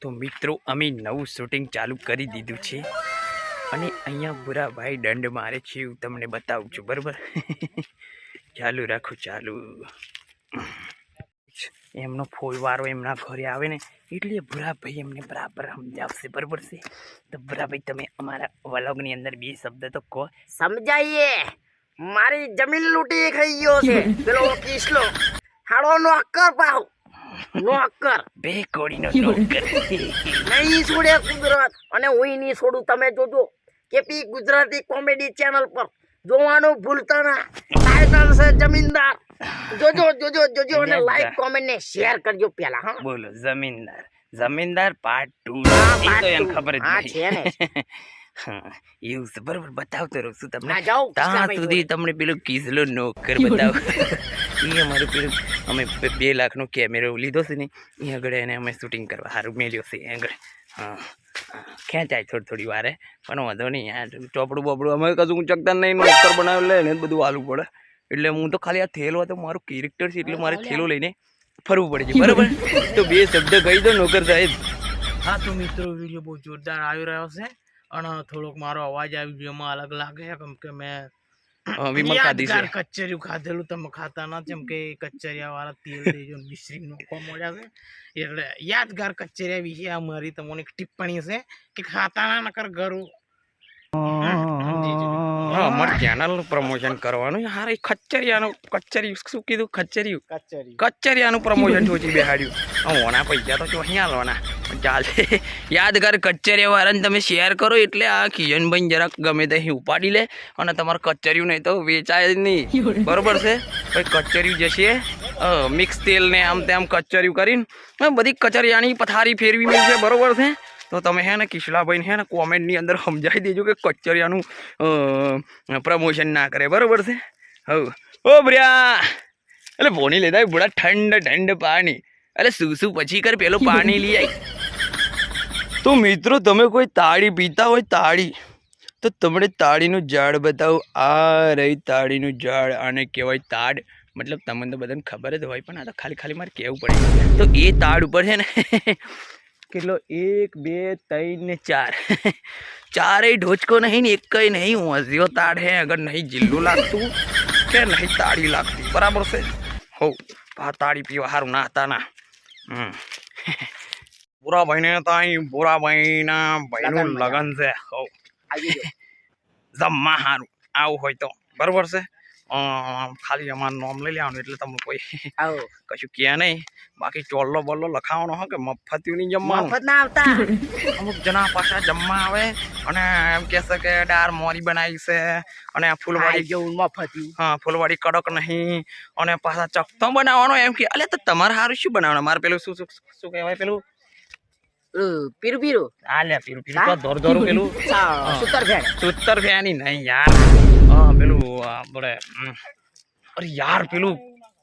તો મિત્રો, અમે નવું શૂટિંગ ચાલુ કરી દીધું છે. અને અહીંયા બુરાભાઈ દંડ મારે છે એવું તમને બતાવું છું, બરાબર? ચાલુ રાખો, ચાલુ. એમનો ફોલવારો એમના ઘરે આવે ને, એટલે ભૂરાભાઈ એમને બરાબર સમજાવશે, બરાબર છે? તો ભૂરાભાઈ તમે અમારા વલોગની અંદર બે શબ્દ તો કહો. સમજાઈએ? મારી જમીન લૂંટી ખાઈ ગયો છે. પેલો કિસલો. હાડો નો અક્કર પાવ નો અક્કર બે કોડીનો નોકર. નહીં છોડે ગુજરાત અને હું નહીં છોડું. તમે જોજો કેપી ગુજરાતી કોમેડી ચેનલ પર જોવાનું ભૂલતા ના. ટાઇટલ છે જમીનદાર. જોજો જોજો જોજો અને લાઈક કોમેન્ટ ને શેર કરજો પેલા હા. બોલો જમીનદાર. જમીનદાર પાર્ટ ટુ હા, એ part તો એમ ખબર જ હા, છે ને. એવું બરોબર બતાવતો રહું છું તમને. જાઓ ત્યાં સુધી તમને પેલું કિઝલો નોકર બતાવો. એ અમારું પેલું અમે બે- લાખનો કેમેરો લીધો છે ને એ આગળ એને અમે શૂટિંગ કરવા સારું મેળ્યો છે આગળ. હા હા, ખેંચાય થોડી થોડી વારે પણ વાંધો નહીં યાર ચોપડું બોપડું અમે કશું ઊંચકતા નહીં નોકર બનાવ્યું લે ને બધું હાલવું પડે. એટલે હું તો ખાલી આ થેલો હતો મારું કેરેક્ટર છે એટલે મારે થેલો લઈને ફરવું પડે છે બરાબર? તો બે શબ્દ કહી દો નોકર સાહેબ. હા તો મિત્રો વીડિયો બહુ જોરદાર આવી રહ્યો છે અને થોડોક મારો અવાજ આવી ગયો એમાં અલગ લાગે કેમ કે મેં યાદગાર કચરિયું ખાધેલું તમે ખાતા ના જેમ કે કચરિયા વાળા તેલ દેજો મિશ્રી નોખવા મળ્યા છે. એટલે યાદગાર કચરિયા વિશે આ મારી તમને એક ટિપ્પણી છે કે ખાતા ના નકર ઘરું ચેનલ અમારી ચેનલનું પ્રમોશન કરવાનું હાર ખચ્ચરિયાનું કચ્ચરી શું કીધું? ખચ્ચરિયું કચરિયું કચ્ચરિયાનું પ્રમોશન જોજી બેહાડ્યું. ઓના પૈસા તો ચોહિયા લોના ચાલશે યાદગાર કચ્ચરિયા વાળાને તમે શેર કરો એટલે આ કિજનભાઈ જરાક ગમે તે ઉપાડી લે અને તમારે કચ્ચરિયું નહીં તો વેચાય નહીં. બરોબર છે? ભાઈ કચ્ચરિયું જશે. મિક્સ તેલ ને આમ તેમ કચ્ચરિયું કરીને. બધી કચરિયાની પથારી ફેરવી છે, બરોબર છે? તો તમે હે ને કિશલાભાઈને હે ને કોમેન્ટની અંદર સમજાવી દેજો કે કચરિયાનું પ્રમોશન ના કરે. બરોબર છે? હવ. ઓ બ્ર્યા એટલે ભોની લેતા બધા ઠંડ ઠંડ પાણી. એટલે શું શું પછી કર, પેલું પાણી લઈ આવી તો મિત્રો, તમે કોઈ તાળી પીતા હોય? તાળી. તો તમને તાળીનું ઝાડ બતાવો. આ રહી તાળીનું ઝાડ, આને કહેવાય તાડ. મતલબ તમને તો બધાને ખબર જ હોય, પણ આ તો ખાલી ખાલી મારે કહેવું પડે. તો એ તાડ ઉપર છે ને, કેટલો? એક, બે, ત્રણ ને ચાર. ચારેય ઢોચકો નહીં ને એક નહીં. હોંસ્યો તાડ હે, અગર નહીં જીલ્લું લાગતું કે નહીં તાળી લાગતી. બરાબર છે? હો તાળી પીવા સારું ના હતા ના. હમ. બુરા ભાઈને ત્યાં પૂરા ભાઈના ભાઈનું લગન છે. હો. જમવા સારું આવું હોય તો. બરોબર છે? ખાલી અમારું નામ લઈ લેવાનું એટલે તમને કોઈ કશું કહે નહીં. બાકી ચોલ્લો બોલ્લો લખાવાનો હો કે મફતિયું નહીં જમવાનું? મફત ના આવતા. અમુક જણા પાછા જમવા આવે અને એમ કહેશે કે ડાર મોરી બનાવી છે અને ફૂલવાડી જેવું મફતિયું હા ફૂલવાડી કડક નહીં અને પાછા ચકતો બનાવવાનો એમ કે અલે તો તમારે સારું શું બનાવવાનું? મારે પેલું શું શું શું કહેવાય પેલું? પીરું લે પેલું તો ધોર ધોરું પેલું. સુતર ભેળ સૂતર ફેની નહીં યાર. હા પેલું આપણે અરે યાર પેલું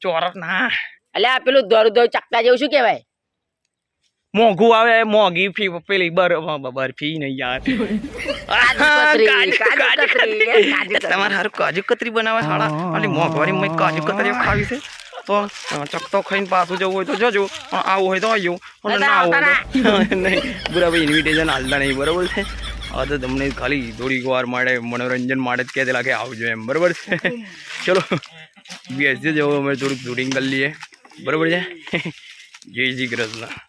ચોરસ ના. એટલે આ પેલું દોરું દોરું ચકતા જેવું શું કહેવાય? મોંઘું આવે મોંઘી ફી પેલી બર બરફી નહીં યાર. તમારે હારું કાજુ કતરી બનાવે હાડા અને મોંઘવારી મેં કાજુ કતરી ખાવી છે. તો ચકતો ખાઈને પાછું જવું હોય તો જજો. પણ આવું હોય તો આવ્યું અને ના આવું નહીં. બરાબર ઇન્વિટેશન હાલતા નહીં. બરાબર છે? આ તો તમને ખાલી થોડીક વાર માટે મનોરંજન માટે જ કહેતેલા કે આવજો એમ. બરાબર છે? ચલો. બેસી જવું અમે થોડુંક શૂટિંગ કરી લઈએ. બરાબર છે? જય શ્રી કૃષ્ણ.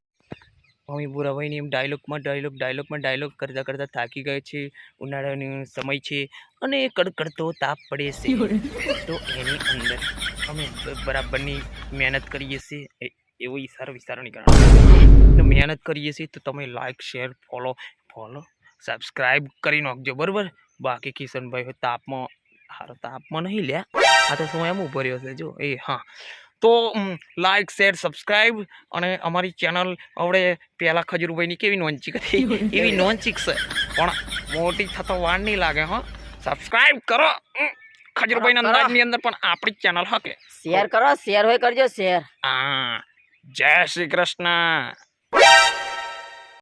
અમે બુરાભાઈની એમ ડાયલોગમાં ડાયલોગ ડાયલોગમાં ડાયલોગ કરતાં કરતાં થાકી ગયો છે ઉનાળાનો સમય છે અને કડકડતો તાપ પડે છે. તો એની અંદર અમે બરાબરની મહેનત કરીએ છીએ. એવો ઈશારો વિસ્તારો નહીં તો મહેનત કરીએ છીએ તો તમે like share follow follow subscribe કરી નાખજો, બરાબર? બાકી કિશનભાઈ તાપમાં, હારો તાપમાં નહીં લ્યા. આ તો શું એમ ઊભો રહ્યો છે, જો. એ, હા. તો લાઈક શેર સબસ્ક્રાઈબ અને અમારી ચેનલ હવે પહેલાં ખજૂરભાઈની કેવી નોંચી હતી? એવી નોંચી છે. પણ મોટી થતો વાર નહીં લાગે હા. સબસ્ક્રાઈબ કરો ખજૂરભાઈના. અંદાજની અંદર પણ આપણી ચેનલ હકે. શેર કરો શેર હોય કરજો શેર હા. જય શ્રી કૃષ્ણ.